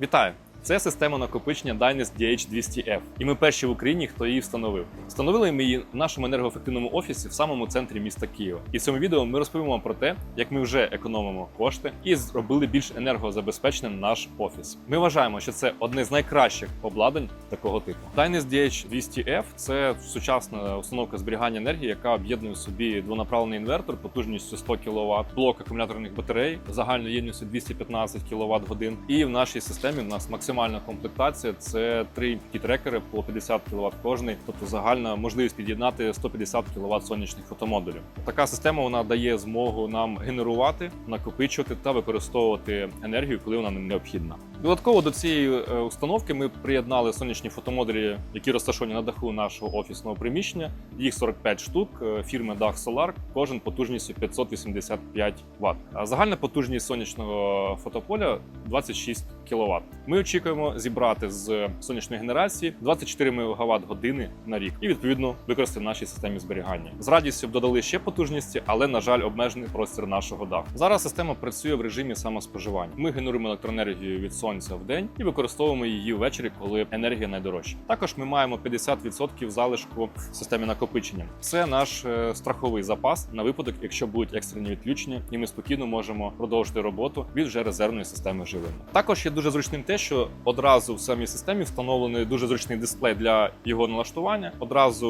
Вітаю! Це система накопичення Dynas DH200F. І ми перші в Україні, хто її встановив. Встановили ми її в нашому енергоефективному офісі в самому центрі міста Києва. І в цьому відео ми розповімо вам про те, як ми вже економимо кошти і зробили більш енергозабезпеченим наш офіс. Ми вважаємо, що це одне з найкращих обладнань такого типу. Dynas DH200F – це сучасна установка зберігання енергії, яка об'єднує в собі двонаправлений інвертор потужністю 100 кВт, блок акумуляторних батарей загальною ємністю 215 кВт годин. І в нашій системі в нас максимальна комплектація це три трекери по 50 кВт кожний, тобто загальна можливість під'єднати 150 кВт сонячних фотомодулів. Така система вона дає змогу нам генерувати, накопичувати та використовувати енергію, коли вона нам необхідна. Додатково до цієї е, установки ми приєднали сонячні фотомодулі, які розташовані на даху нашого офісного приміщення. Їх 45 штук е, фірми Dach Solar, кожен потужністю 585 Вт. А загальна потужність сонячного фотополя 26 кВт. Ми очікуємо зібрати з сонячної генерації 24 МВт години на рік і відповідно використати в нашій системі зберігання. З радістю б додали ще потужності, але на жаль, обмежений простір нашого даху. Зараз система працює в режимі самоспоживання. Ми генеруємо електроенергію від сонця в день і використовуємо її ввечері, коли енергія найдорожча. Також ми маємо 50% залишку в системі накопичення. Це наш е, страховий запас на випадок, якщо будуть екстрені відключення, і ми спокійно можемо продовжити роботу від вже резервної системи живлення. Також є дуже зручним те, що одразу в самій системі встановлений дуже зручний дисплей для його налаштування. Одразу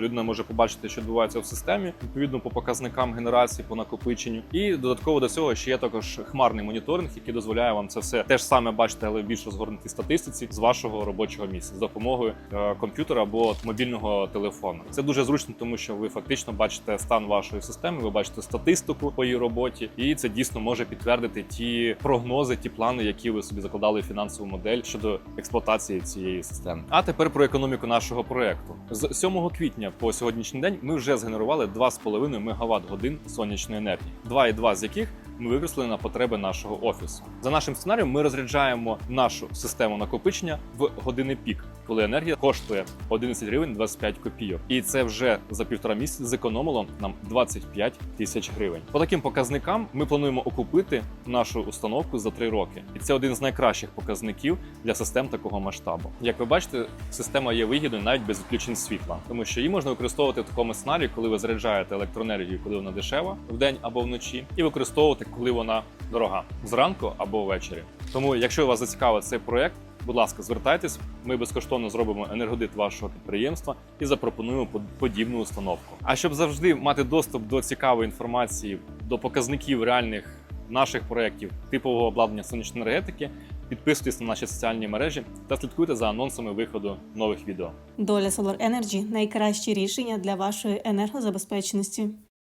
людина може побачити, що відбувається в системі, відповідно по показникам генерації, по накопиченню. І додатково до цього ще є також хмарний моніторинг, який дозволяє вам це все теж саме бачити, але в більш розгорнутій статистиці з вашого робочого місця з допомогою е, комп'ютера або мобільного телефону. Це дуже зручно, тому що ви фактично бачите стан вашої системи, ви бачите статистику по її роботі, і це дійсно може підтвердити ті прогнози, ті плани, які ви собі закладали в фінансову модель щодо експлуатації цієї системи. А тепер про економіку нашого проекту. З 7 квітня по сьогоднішній день ми вже згенерували 2,5 МВт годин сонячної енергії, 2,2 з яких ми використали на потреби нашого офісу. За нашим сценарієм, ми розряджаємо нашу систему накопичення в години пік, коли енергія коштує 11 гривень 25 копійок. І це вже за півтора місяця зекономило нам 25 тисяч гривень. По таким показникам ми плануємо окупити нашу установку за 3 роки, і це один з найкращих показників для систем такого масштабу. Як ви бачите, система є вигідною навіть без відключень світла, тому що її можна використовувати в такому сценарії, коли ви заряджаєте електроенергію, коли вона дешева вдень або вночі, і використовувати, коли вона дорога зранку або ввечері. Тому, якщо вас зацікавить цей проект, будь ласка, звертайтесь. Ми безкоштовно зробимо енергодит вашого підприємства і запропонуємо под- подібну установку. А щоб завжди мати доступ до цікавої інформації, до показників реальних наших проєктів типового обладнання сонячної енергетики, підписуйтесь на наші соціальні мережі та слідкуйте за анонсами виходу нових відео. Доля Solar Energy – найкраще рішення для вашої енергозабезпеченості.